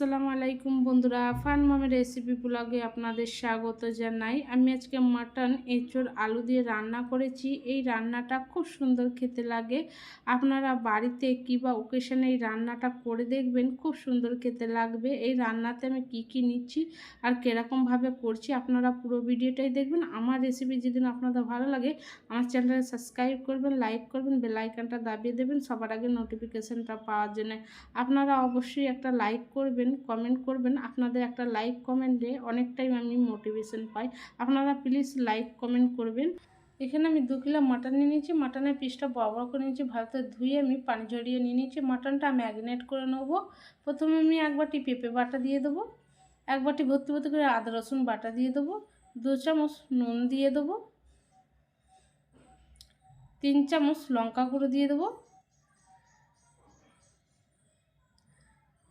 আসসালামু আলাইকুম বন্ধুরা, ফান মামের রেসিপি ব্লগে আপনাদের স্বাগত জানাই। আমি আজকে মাটন এঁচোড়, আলু দিয়ে রান্না করেছি। এই রান্নাটা খুব সুন্দর খেতে লাগে। আপনারা বাড়িতে কিবা ওকেশনে এই রান্নাটা করে দেখবেন, খুব সুন্দর খেতে লাগবে। এই রান্নাতে আমি কি কি নিচ্ছি আর কীরকমভাবে করছি আপনারা পুরো ভিডিওটাই দেখবেন। আমার রেসিপি যেদিন আপনাদের ভালো লাগে, আমার চ্যানেলে সাবস্ক্রাইব করবেন লাইক করবেন বেলাইকানটা দাবিয়ে দেবেন, সবার আগে নোটিফিকেশানটা পাওয়ার জন্য। আপনারা অবশ্যই একটা লাইক করবেন কমেন্ট করবেন। আপনাদের একটা লাইক কমেন্টে অনেকটাই আমি মোটিভেশন পাই। আপনারা প্লিজ লাইক কমেন্ট করবেন। এখানে আমি দু কিলো মাটন নিয়ে নিয়েছি। মাটনের পিসটা বড় করে নিয়েছি। ভারতে ধুয়ে আমি পানি ঝরিয়ে নিয়ে নিয়েছি। মাটনটা ম্যাগনেট করে নেব। প্রথমে আমি এক বাটি পেঁপে বাটা দিয়ে দেবো। এক বাটি ভর্তি ভর্তি করে আদা, রসুন বাটা দিয়ে দেবো। দু চামচ নুন দিয়ে দেবো। তিন চামচ লঙ্কা গুঁড়ো দিয়ে দেবো।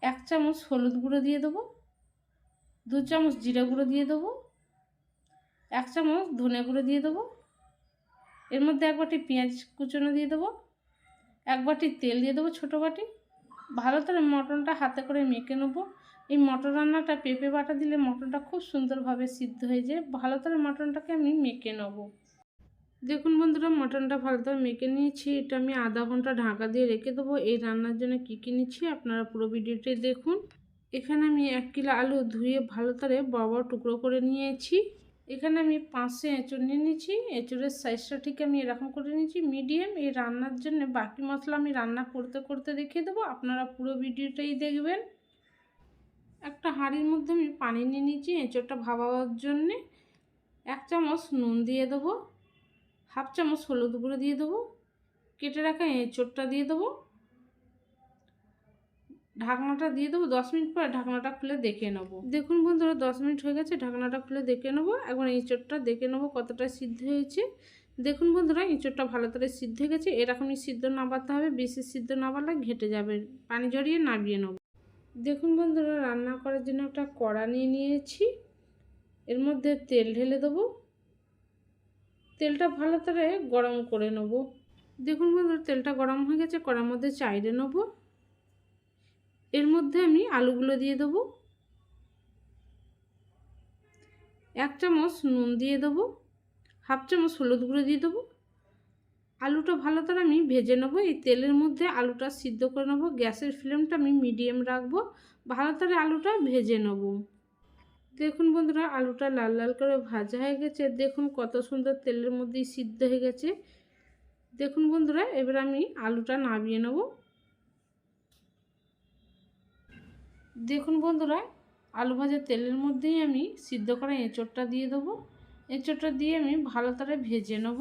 এক চামচ হলুদ গুঁড়ো দিয়ে দেবো, দু চামচ জিরা গুঁড়ো দিয়ে দেবো, এক চামচ ধনে গুঁড়ো দিয়ে দেবো, এর মধ্যে এক বাটি পেঁয়াজ কুচনো দিয়ে দেবো, এক বাটি তেল দিয়ে দেবো ছোটো বাটি। ভালো করে মটনটা হাতে করে মেখে নেব। এই মটর রান্নাটা পেঁপে বাটা দিলে মটনটা খুব সুন্দরভাবে সিদ্ধ হয়ে যায়। ভালো করে মটনটাকে আমি মেখে নেব। দেখুন বন্ধুরা, মটনটা ভালো মেখে নিয়েছি। এটা আমি আধা ঘণ্টা ঢাকা দিয়ে রেখে দেবো। এই রান্নার জন্য কী কী নিচ্ছি আপনারা পুরো ভিডিওটাই দেখুন। এখানে আমি এক কিলো আলু ধুয়ে ভালো করে বড় বড় টুকরো করে নিয়েছি। এখানে আমি পাঁচশো এঁচড় নিয়ে নিয়েছি। এঁচড়ের সাইজটা ঠিক আমি এরকম করে নিয়েছি। মিডিয়াম এই রান্নার জন্য বাকি মশলা আমি রান্না করতে করতে রেখে দেবো। আপনারা পুরো ভিডিওটাই দেখবেন। একটা হাঁড়ির মধ্যে আমি পানি নিয়ে নিয়েছি এঁচড়টা ভাবাবার জন্যে। এক চামচ নুন দিয়ে দেবো। হাফ চামচ হলুদ গুঁড়ো দিয়ে দেবো, কেটে রাখা এঁচোড়টা দিয়ে দেবো। ঢাকনাটা দিয়ে দেবো, দশ মিনিট পরে ঢাকনাটা খুলে দেখে নেব। দেখুন বন্ধুরা, দশ মিনিট হয়ে গেছে, ঢাকনাটা খুলে দেখে নেব। এখন এঁচোড়টা দেখে নেব কতটা সিদ্ধ হয়েছে। দেখুন বন্ধুরা, এঁচোড়টা ভালো করে সিদ্ধ হয়ে গেছে। এরকমই সিদ্ধ নাবাতে হবে, বেশি সিদ্ধ না বাড়লে ঘেটে যাবে। পানি জড়িয়ে নাবিয়ে নেব। দেখুন বন্ধুরা, রান্না করার জন্য একটা কড়া নিয়ে নিয়েছি। এর মধ্যে তেল ঢেলে দেবো। তেলটা ভালো করে গরম করে নেব। দেখুন বন্ধুরা, তেলটা গরম হয়ে গেছে, কড়ার মধ্যে চাইড়ে নেব। এর মধ্যে আমি আলুগুলো দিয়ে দেব। এক চামচ নুন দিয়ে দেবো। হাফ চামচ হলুদ গুঁড়ো দিয়ে দেবো। আলুটা ভালো করে আমি ভেজে নেব। এই তেলের মধ্যে আলুটা সিদ্ধ করে নেব। গ্যাসের ফ্লেমটা আমি মিডিয়াম রাখব। ভালো করে আলুটা ভেজে নেব। দেখুন বন্ধুরা, আলুটা লাল লাল করে ভাজা হয়ে গেছে। দেখুন কত সুন্দর তেলের মধ্যেই সিদ্ধ হয়ে গেছে। দেখুন বন্ধুরা, এবার আমি আলুটা নামিয়ে নেব। দেখুন বন্ধুরা, আলু ভাজা তেলের মধ্যেই আমি সিদ্ধ করা এঁচড়টা দিয়ে দেবো। এঁচড়টা দিয়ে আমি ভালো করে ভেজে নেব।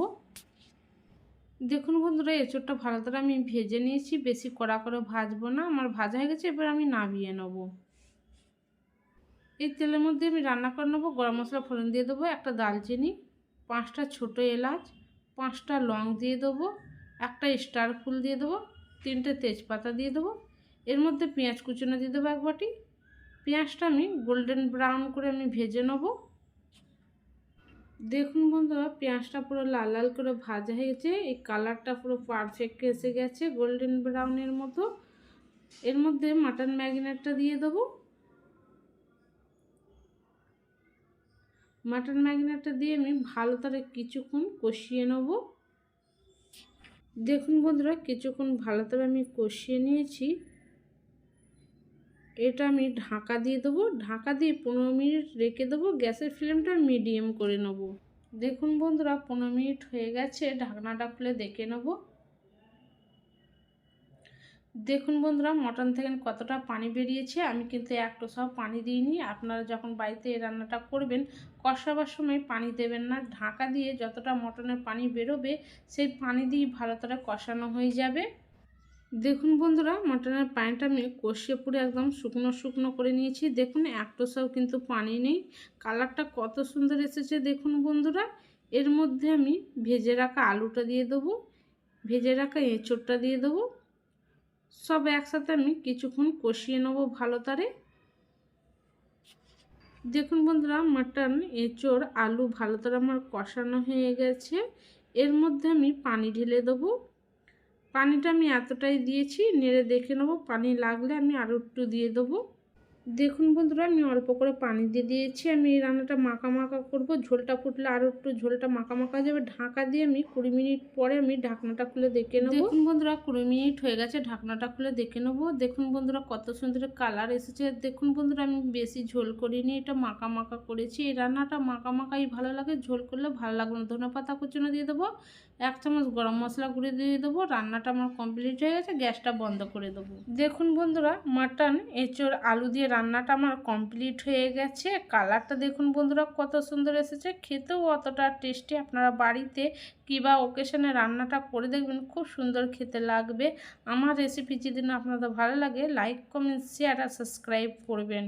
দেখুন বন্ধুরা, এঁচড়টা ভালো করে আমি ভেজে নিয়েছি। বেশি কড়া করে ভাজবো না। আমার ভাজা হয়ে গেছে, এবার আমি নামিয়ে নেব। এই তেলের মধ্যে আমি রান্না করে নেব, গরম মশলা ফোড়ন দিয়ে দেবো, একটা দালচিনি পাঁচটা ছোটো এলাচ, পাঁচটা লং দিয়ে দেবো, একটা স্টার ফুল দিয়ে দেবো, তিনটে তেজপাতা দিয়ে দেবো, এর মধ্যে পেঁয়াজ কুচনো দিয়ে দেবো এক বাটি, পেঁয়াজটা আমি গোল্ডেন ব্রাউন করে আমি ভেজে নেব। দেখুন বন্ধুরা, পেঁয়াজটা পুরো লাল লাল করে ভাজা হয়ে গেছে, এই কালারটা পুরো পারফেক্ট এসে গেছে গোল্ডেন ব্রাউনের মতো। এর মধ্যে মাটন ম্যাগনেটটা দিয়ে দেবো মাটন ম্যাগনেটটা দিয়ে আমি ভালো করে কিছুক্ষণ কষিয়ে নেব। দেখুন বন্ধুরা, কিছুক্ষণ ভালো করে আমি কষিয়ে নিয়েছি। এটা আমি ঢাকা দিয়ে দেবো। ঢাকা দিয়ে পনেরো মিনিট রেখে দেবো। গ্যাসের ফ্লেমটা মিডিয়াম করে নেব। দেখুন বন্ধুরা, পনেরো মিনিট হয়ে গেছে। ঢাকনাটা খুলে দেখে নেব। দেখুন বন্ধুরা, মটন থেকে কতটা পানি বেরিয়েছে, আমি কিন্তু একটু সব পানি দিইনি। আপনারা যখন বাড়িতে এই রান্নাটা করবেন, কষাবার সময় পানি দেবেন না। ঢাকা দিয়ে যতটা মটনের পানি বেরোবে, সেই পানি দিয়ে ভালো করে কষানো হয়ে যাবে। দেখুন বন্ধুরা, মটনের পানিটা আমি কষিয়ে পুরো একদম শুকনো শুকনো করে নিয়েছি। দেখুন একটু সব কিন্তু পানি নেই। কালারটা কত সুন্দর এসেছে দেখুন বন্ধুরা। এর মধ্যে আমি ভেজে রাখা আলুটা দিয়ে দেবো, ভেজে রাখা এঁচোড়টা দিয়ে দেবো। সব একসাথে আমি কিছুক্ষণ কষিয়ে নেব ভালো তারে। দেখুন বন্ধুরা, মাটন, এঁচোড়, আলু ভালো তারা আমার কষানো হয়ে গেছে। এর মধ্যে আমি পানি ঢেলে দেবো। পানিটা আমি এতটাই দিয়েছি, নেড়ে দেখে নেব। পানি লাগলে আমি আরও একটু দিয়ে দেবো। দেখুন বন্ধুরা, আমি অল্প করে পানি দিয়ে দিয়েছি। আমি এই রান্নাটা মাখা মাখা করব। ঝোলটা ফুটলে আরও একটু ঝোলটা মাখা মাখা যাবে। ঢাকা দিয়ে আমি কুড়ি মিনিট পরে আমি ঢাকনাটা খুলে দেখে নেব। দেখুন বন্ধুরা, কুড়ি মিনিট হয়ে গেছে ঢাকনাটা খুলে দেখে নেব। দেখুন বন্ধুরা, কত সুন্দর কালার এসেছে। দেখুন বন্ধুরা, আমি বেশি ঝোল করিনি, এটা মাখা মাখা করেছি। এই রান্নাটা মাখা মাখাই ভালো লাগে। ঝোল করলে ভালো লাগবে না। ধনে পাতা কুচনো দিয়ে দেবো। এক চামচ গরম মশলা গুঁড়ে দিয়ে দেবো। রান্নাটা আমার কমপ্লিট হয়ে গেছে। গ্যাসটা বন্ধ করে দেবো। দেখুন বন্ধুরা, মাটন, এঁচোড়, আলু দিয়ে রান্নাটা আমার কমপ্লিট হয়ে গেছে। কালারটা দেখুন বন্ধুরা, কত সুন্দর এসেছে। খেতেও অতটা টেস্টি আপনারা বাড়িতে কিবা ওকেশনে রান্নাটা করে দেখবেন, খুব সুন্দর খেতে লাগবে। আমার রেসিপি যদি আপনাদের ভালো লাগে লাইক কমেন্ট শেয়ার আর সাবস্ক্রাইব করবেন।